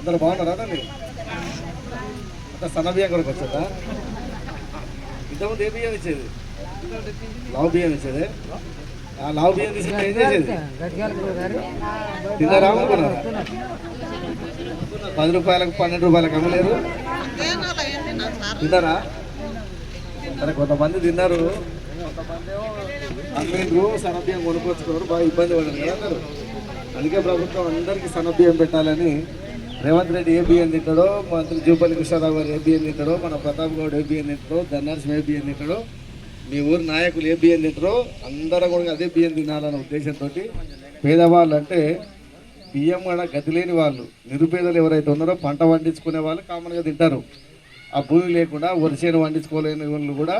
అందరు బాగున్నారా తల్లి అంత సన్న బియ్యం కొరకు ఇంతకుముందు ఏ బియ్యం ఇచ్చేది? లావు బియ్యం ఇచ్చేది? ఆ లావు బియ్యం తీసి ఏం చేసేది? తిన్నారా అమ్ముకున్నారా పది రూపాయలకు పన్నెండు రూపాయలకు అమ్మలేరు? తిన్నారా? సరే కొంతమంది తిన్నారు. కొంతమంది అమ్మిండ్రు సన్నబియ్యం కొనుక్కొచ్చుకోరు బాగా ఇబ్బంది పడారు అందరూ. అందుకే ప్రభుత్వం అందరికీ సన్నబియ్యం పెట్టాలని రేవంత్ రెడ్డి ఏ బియ్యం తింటాడో మంత్రి జూపల్లి కృష్ణారావు గారు ఏబిఎన్ బియ్యం మన ప్రతాప్ గౌడ్ ఏ బియ్యం తింటాడో ఏబిఎన్ ఏ మీ ఊరు నాయకులు ఏబిఎన్ బియ్యం తింటారో అందరూ కూడా అదే బియ్యం తినాలనే ఉద్దేశంతో పేదవాళ్ళు అంటే బియ్యం కూడా గతి లేని వాళ్ళు నిరుపేదలు ఎవరైతే ఉన్నారో పంట పండించుకునే వాళ్ళు కామన్గా తింటారు. ఆ భూమి లేకుండా వరిసేను పండించుకోలేని వాళ్ళు కూడా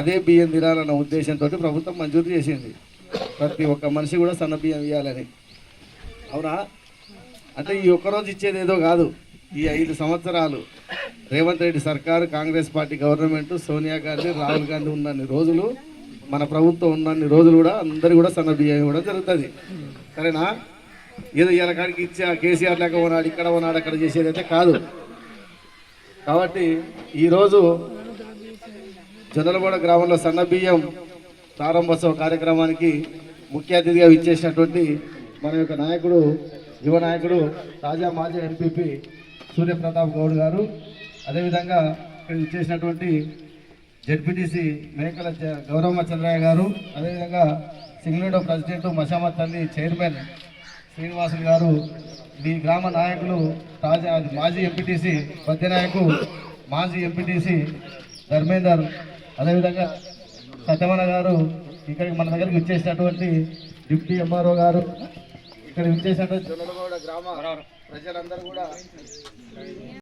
అదే బియ్యం తినాలన్న ఉద్దేశంతో ప్రభుత్వం మంజూరు చేసింది. ప్రతి ఒక్క మనిషి కూడా సన్న బియ్యం ఇవ్వాలని అవునా? అంటే ఈ ఒక్కరోజు ఇచ్చేది ఏదో కాదు. ఈ ఐదు సంవత్సరాలు రేవంత్ రెడ్డి సర్కారు కాంగ్రెస్ పార్టీ గవర్నమెంట్ సోనియా గాంధీ రాహుల్ గాంధీ ఉన్నన్ని రోజులు మన ప్రభుత్వం ఉన్నన్ని రోజులు కూడా అందరు కూడా సన్న బియ్యం కూడా జరుగుతుంది. సరేనా? ఏదో ఇలా కాడికి ఇచ్చా కేసీఆర్ లేక ఉన్నాడు ఇక్కడ ఉన్నాడు అక్కడ చేసేది అయితే కాదు. కాబట్టి ఈరోజు జొన్నలగూడ గ్రామంలో సన్న బియ్యం ప్రారంభోత్సవ కార్యక్రమానికి ముఖ్య అతిథిగా ఇచ్చేసినటువంటి మన యొక్క నాయకుడు యువ నాయకుడు తాజా మాజీ ఎంపీపీ సూర్యప్రతాప్ గౌడ్ గారు. అదేవిధంగా ఇక్కడ ఇచ్చేసినటువంటి జడ్పీటీసీ మేకల చ- చంద్రయ్య గారు. అదేవిధంగా సింగళూరు ప్రెసిడెంట్ మషామత్ తల్లి చైర్మన్ శ్రీనివాసులు గారు. మీ గ్రామ నాయకులు తాజా మాజీ ఎంపీటీసీ పద్యనాయకు మాజీ ఎంపీటీసీ ధర్మేందర్. అదేవిధంగా సత్యమణ గారు ఇక్కడికి మన దగ్గరికి ఇచ్చేసినటువంటి డిప్యూటీ ఎంఆర్ఓ గారు. ఇక్కడ ఇచ్చేసినటువంటి జొన్నలగౌడ గ్రామ ప్రజలందరూ కూడా.